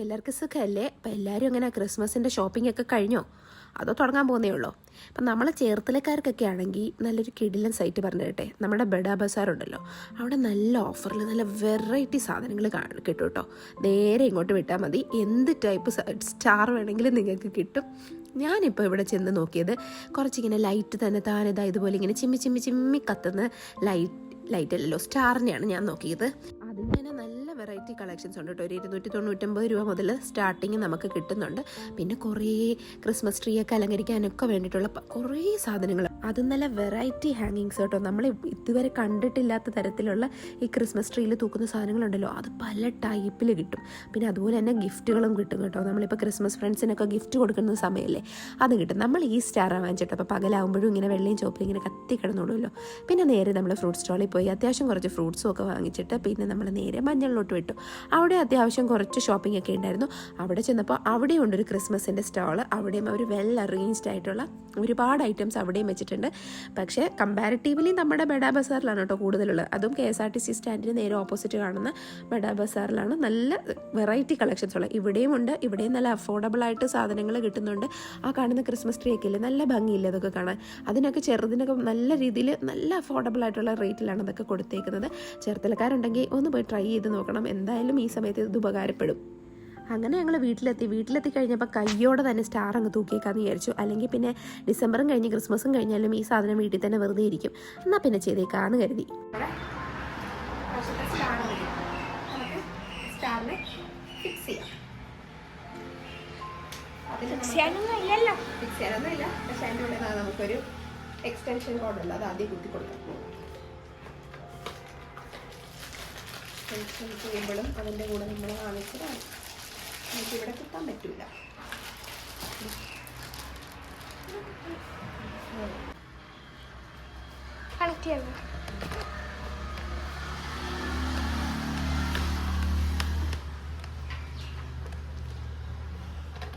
എല്ലാവർക്കും സുഖമല്ലേ അപ്പം എല്ലാവരും അങ്ങനെ ക്രിസ്മസിന്റെ ഷോപ്പിംഗ് ഒക്കെ കഴിഞ്ഞോ? അതോ തുടങ്ങാൻ പോകുന്നേ ഉള്ളൂ? അപ്പം നമ്മൾ ചേർത്തലക്കാർക്കൊക്കെ ആണെങ്കിൽ നല്ലൊരു കിടിലൻ സൈറ്റ് പറഞ്ഞു കേട്ടെ നമ്മുടെ ബഡാ ബസാർ ഉണ്ടല്ലോ. അവിടെ നല്ല ഓഫറിൽ നല്ല വെറൈറ്റി സാധനങ്ങൾ കാണും കിട്ടും കേട്ടോ. നേരെ ഇങ്ങോട്ട് വിട്ടാൽ മതി. എന്ത് ടൈപ്പ് സ്റ്റാർ വേണമെങ്കിലും നിങ്ങൾക്ക് കിട്ടും. ഞാനിപ്പോൾ ഇവിടെ ചെന്ന് നോക്കിയത് കുറച്ചിങ്ങനെ ലൈറ്റ് തന്നെ താനിതാ ഇതുപോലെ ഇങ്ങനെ ചിമ്മി ചിമ്മി ചിമ്മി കത്തുന്ന ലൈറ്റ് ലൈറ്റ് അല്ലല്ലോ. സ്റ്റാറിനെയാണ് ഞാൻ നോക്കിയത്. അതിങ്ങനെ നല്ല വെറൈറ്റി കളക്ഷൻസ് ഉണ്ട് കേട്ടോ. ഒരു ഇരുന്നൂറ്റി തൊണ്ണൂറ്റൊമ്പത് രൂപ മുതൽ സ്റ്റാർട്ടിങ് നമുക്ക് കിട്ടുന്നുണ്ട്. പിന്നെ കുറേ ക്രിസ്മസ് ട്രീ ഒക്കെ അലങ്കരിക്കാനൊക്കെ വേണ്ടിയിട്ടുള്ള കുറേ സാധനങ്ങൾ അത് നല്ല വെറൈറ്റി ഹാങ്ങിങ്സ് കേട്ടോ. നമ്മൾ ഇതുവരെ കണ്ടിട്ടില്ലാത്ത തരത്തിലുള്ള ഈ ക്രിസ്മസ് ട്രീയിൽ തൂക്കുന്ന സാധനങ്ങളുണ്ടല്ലോ. അത് പല ടൈപ്പിൽ കിട്ടും. പിന്നെ അതുപോലെ തന്നെ ഗിഫ്റ്റുകളും കിട്ടും കേട്ടോ. നമ്മളിപ്പോൾ ക്രിസ്മസ് ഫ്രണ്ട്സിനൊക്കെ ഗിഫ്റ്റ് കൊടുക്കുന്ന സമയമല്ലേ അത് കിട്ടും. നമ്മൾ ഈ സ്റ്റാറാണ് വാങ്ങിച്ചിട്ട് അപ്പോൾ പകലാകുമ്പോഴും ഇങ്ങനെ വെള്ളയും ചോപ്പിലും ഇങ്ങനെ കത്തി കിടന്നോളൂല്ലോ പിന്നെ നേരെ നമ്മൾ ഫ്രൂട്ട് സ്റ്റോളിൽ പോയി അത്യാവശ്യം കുറച്ച് ഫ്രൂട്ട്സും ഒക്കെ വാങ്ങിച്ചിട്ട് പിന്നെ നമ്മൾ നേരെ മഞ്ഞളിലോട്ട് വിട്ടു. അവിടെ അത്യാവശ്യം കുറച്ച് ഷോപ്പിംഗ് ഒക്കെ ഉണ്ടായിരുന്നു. അവിടെ ചെന്നപ്പോൾ അവിടെയുണ്ടൊരു ക്രിസ്മസിന്റെ സ്റ്റാൾ അവിടെയും അവർ വെൽ അറേഞ്ച്ഡ് ആയിട്ടുള്ള ഒരുപാട് ഐറ്റംസ് അവിടെയും വെച്ചിട്ടുണ്ട് പക്ഷേ കമ്പാരിറ്റീവ്ലി നമ്മുടെ ബഡാ ബസാറിലാണ് കേട്ടോ കൂടുതലുള്ളത്. അതും K S R T C സ്റ്റാൻഡിന് നേരെ ഓപ്പോസിറ്റ് കാണുന്ന ബഡാ ബസാറിലാണ് നല്ല വെറൈറ്റി കളക്ഷൻസ് ഉള്ളത്. ഇവിടെയും ഉണ്ട് ഇവിടെയും നല്ല അഫോർഡബിൾ ആയിട്ട് സാധനങ്ങൾ കിട്ടുന്നുണ്ട്. ആ കാണുന്ന ക്രിസ്മസ് ട്രീ ഒക്കെ ഇല്ലേ നല്ല ഭംഗിയില്ല അതൊക്കെ കാണാൻ? അതിനൊക്കെ ചെറുതിനൊക്കെ നല്ല രീതിയിൽ നല്ല അഫോർഡബിൾ ആയിട്ടുള്ള റേറ്റിലാണ് അതൊക്കെ കൊടുത്തേക്കുന്നത്. ചേർത്തലക്കാരുണ്ടെങ്കിൽ ഒന്ന് പോയി ട്രൈ ചെയ്ത് നോക്കണം. എന്തായാലും ഈ സമയത്ത് ഇത് ഉപകാരപ്പെടും. അങ്ങനെ ഞങ്ങൾ വീട്ടിലെത്തി. വീട്ടിലെത്തി കഴിഞ്ഞപ്പോൾ കയ്യോടെ തന്നെ സ്റ്റാർ അങ്ങ് തൂക്കിയേക്കാന്ന് വിചാരിച്ചു. അല്ലെങ്കിൽ പിന്നെ ഡിസംബറും കഴിഞ്ഞ് ക്രിസ്മസും കഴിഞ്ഞാലും ഈ സാധനം വീട്ടിൽ തന്നെ വെറുതെ ഇരിക്കും. എന്നാൽ പിന്നെ ചെയ്തേക്കാന്ന് കരുതി. നമുക്കൊരു എക്സ്റ്റൻഷൻ കോഡ് ഉണ്ട്. അത് ആദ്യം കുത്തി കൊടുക്കാം. ചെയ്യുമ്പോഴും അതിന്റെ കൂടെ നമ്മൾ വാങ്ങിച്ചതാണ് നമുക്ക് ഇവിടെ കുത്താൻ പറ്റില്ല കണക്ട് ചെയ്യണം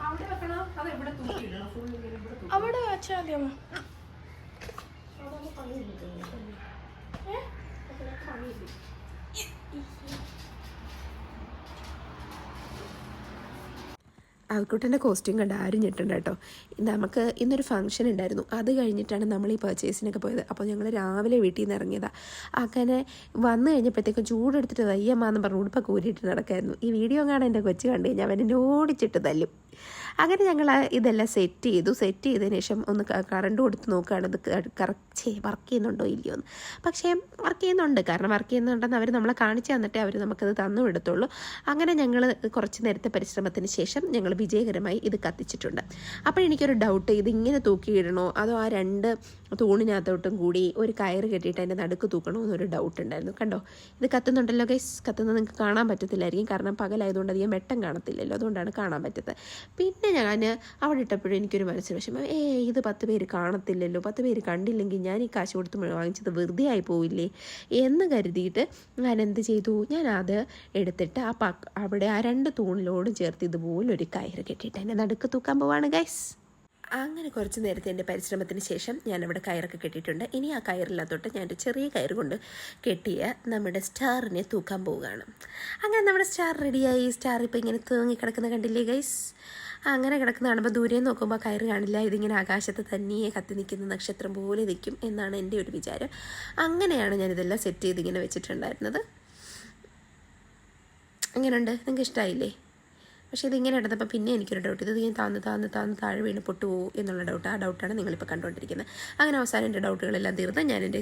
അവിടെ വെക്കണോ? അത് ഇവിടെ തൂക്കിയിടണം? ഫുൾ ഇവിടെ തൂക്കി അവിടെ വെച്ചാൽ മതിയമ്മ അതൊന്ന് പണി കിട്ടും പണിയില്ല ആൾക്കുട്ടന്റെ കോസ്റ്റ്യൂം കണ്ട് ആരും ഞെട്ടുണ്ട് കേട്ടോ. നമുക്ക് ഇന്നൊരു ഫംഗ്ഷൻ ഉണ്ടായിരുന്നു. അത് കഴിഞ്ഞിട്ടാണ് നമ്മൾ ഈ പർച്ചേസിനൊക്കെ പോയത്. അപ്പോൾ ഞങ്ങൾ രാവിലെ വീട്ടിൽ നിന്ന് ഇറങ്ങിയതാണ് അങ്ങനെ വന്നു കഴിഞ്ഞപ്പോഴത്തേക്കും ചൂടെടുത്തിട്ട് വയ്യമ്മാന്ന് പറഞ്ഞ് ഉടുപ്പൊക്കെ ഊരിയിട്ട് നടക്കായിരുന്നു. ഈ വീഡിയോ കാണാൻ എന്റെ കൊച്ചു കണ്ടു കഴിഞ്ഞാൽ അവനെ ഓടിച്ചിട്ട് തല്ലും. അങ്ങനെ ഞങ്ങൾ ഇതെല്ലാം സെറ്റ് ചെയ്തു. സെറ്റ് ചെയ്തതിന് ശേഷം ഒന്ന് കറണ്ട് കൊടുത്ത് നോക്കുകയാണ്. ഇത് കറക്റ്റ് വർക്ക് ചെയ്യുന്നുണ്ടോ ഇല്ലയോ എന്ന്. പക്ഷേ വർക്ക് ചെയ്യുന്നുണ്ട്. കാരണം വർക്ക് ചെയ്യുന്നുണ്ടെന്ന് അവർ നമ്മളെ കാണിച്ചു തന്നിട്ടേ അവർ നമുക്കത് തന്നു വിടത്തുള്ളൂ. അങ്ങനെ ഞങ്ങൾ കുറച്ച് നേരത്തെ പരിശ്രമത്തിന് ശേഷം ഞങ്ങൾ വിജയകരമായി ഇത് കത്തിച്ചിട്ടുണ്ട്. അപ്പോൾ എനിക്കൊരു ഡൗട്ട് ഇതിങ്ങനെ തൂക്കിയിടണോ? അതോ ആ രണ്ട് തൂണിനകത്തോട്ടും കൂടി ഒരു കയറ് കെട്ടിയിട്ട് അതിന്റെ നടുക്ക് തൂക്കണോ എന്നൊരു ഡൗട്ട് ഉണ്ടായിരുന്നു. കണ്ടോ? ഇത് കത്തുന്നുണ്ടല്ലോ ഗൈസ് കത്തുന്നത് നിങ്ങൾക്ക് കാണാൻ പറ്റത്തില്ലായിരിക്കും. കാരണം പകലായതുകൊണ്ട് അധികം വെട്ടം കാണത്തില്ലല്ലോ. അതുകൊണ്ടാണ് കാണാൻ പറ്റത്തത് പിന്നെ ഞാൻ അവിടെ ഇട്ടപ്പോഴും എനിക്കൊരു മനസ്സിൽ വിഷമം ഏ ഇത് പത്ത് പേര് കാണത്തില്ലല്ലോ. പത്ത് പേര് കണ്ടില്ലെങ്കിൽ ഞാൻ ഈ കാശ് കൊടുത്ത് വാങ്ങിച്ചത് വെറുതെ ആയി പോവില്ലേ? എന്ന് കരുതിയിട്ട് ഞാൻ എന്ത് ചെയ്തു? ഞാൻ അത് എടുത്തിട്ട് ആ അവിടെ ആ രണ്ട് തൂണിലോടും ചേർത്ത് ഇതുപോലെ ഒരു കയറ് കെട്ടിയിട്ട് അതിന്റെ നടുക്ക് തൂക്കാൻ പോവാണ് ഗൈസ് അങ്ങനെ കുറച്ച് നേരത്തെ എന്റെ പരിശ്രമത്തിന് ശേഷം ഞാൻ അവിടെ കയറൊക്കെ കെട്ടിയിട്ടുണ്ട്. ഇനി ആ കയറില്ലാത്തോട്ട് ഞാൻ ഒരു ചെറിയ കയർ കൊണ്ട് കെട്ടിയ നമ്മുടെ സ്റ്റാറിനെ തൂക്കാൻ പോവുകയാണ്. അങ്ങനെ നമ്മുടെ സ്റ്റാർ റെഡിയായി. സ്റ്റാർ ഇപ്പോൾ ഇങ്ങനെ തൂങ്ങി കിടക്കുന്ന കണ്ടില്ലേ ഗൈസ് അങ്ങനെ കിടക്കുന്ന കാണുമ്പോൾ ദൂരെ നോക്കുമ്പോൾ കയറ് കാണില്ല. ഇതിങ്ങനെ ആകാശത്ത് തന്നെയെ കത്തി നിൽക്കുന്ന നക്ഷത്രം പോലെ നിൽക്കും എന്നാണ് എന്റെ ഒരു വിചാരം. അങ്ങനെയാണ് ഞാനിതെല്ലാം സെറ്റ് ചെയ്ത് ഇങ്ങനെ വെച്ചിട്ടുണ്ടായിരുന്നത്. എങ്ങനെയുണ്ട് നിങ്ങൾക്ക് ഇഷ്ടമായില്ലേ പക്ഷേ ഇതിങ്ങനെ ഇടുന്നപ്പോൾ പിന്നെ എനിക്കൊരു ഡൗട്ട് ഇത് ഇങ്ങനെ താന്ന് താന്ന് താന്ന് താഴെ വീണ് പൊട്ടുപോകുമോ എന്നുള്ള ഡൗട്ട് ആ ഡൗട്ടാണ് നിങ്ങളിപ്പോൾ കണ്ടുകൊണ്ടിരിക്കുന്നത്. അങ്ങനെ അവസാനം എന്റെ ഡൗട്ടുകളെല്ലാം തീർന്ന് ഞാൻ എന്റെ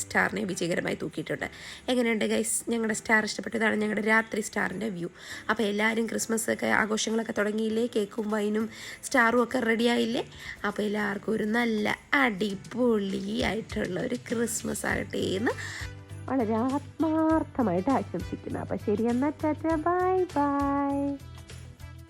സ്റ്റാറിനെ വിജയകരമായി തൂക്കിയിട്ടുണ്ട്. എങ്ങനെയുണ്ട് ഗൈസ് ഞങ്ങളുടെ സ്റ്റാർ ഇഷ്ടപ്പെട്ടതാണ് ഞങ്ങളുടെ രാത്രി സ്റ്റാറിന്റെ വ്യൂ. അപ്പോൾ എല്ലാവരും ക്രിസ്മസ് ഒക്കെ ആഘോഷങ്ങളൊക്കെ തുടങ്ങിയില്ലേ? കേക്കും വൈനും സ്റ്റാറും ഒക്കെ റെഡിയായില്ലേ അപ്പോൾ എല്ലാവർക്കും ഒരു നല്ല അടിപൊളിയായിട്ടുള്ള ഒരു ക്രിസ്മസ് ആകട്ടെ എന്ന് വളരെ ആത്മാർത്ഥമായിട്ട് ആശംസിക്കുന്നു. അപ്പോൾ ശരി എന്നാൽ ടാറ്റ. Bye bye.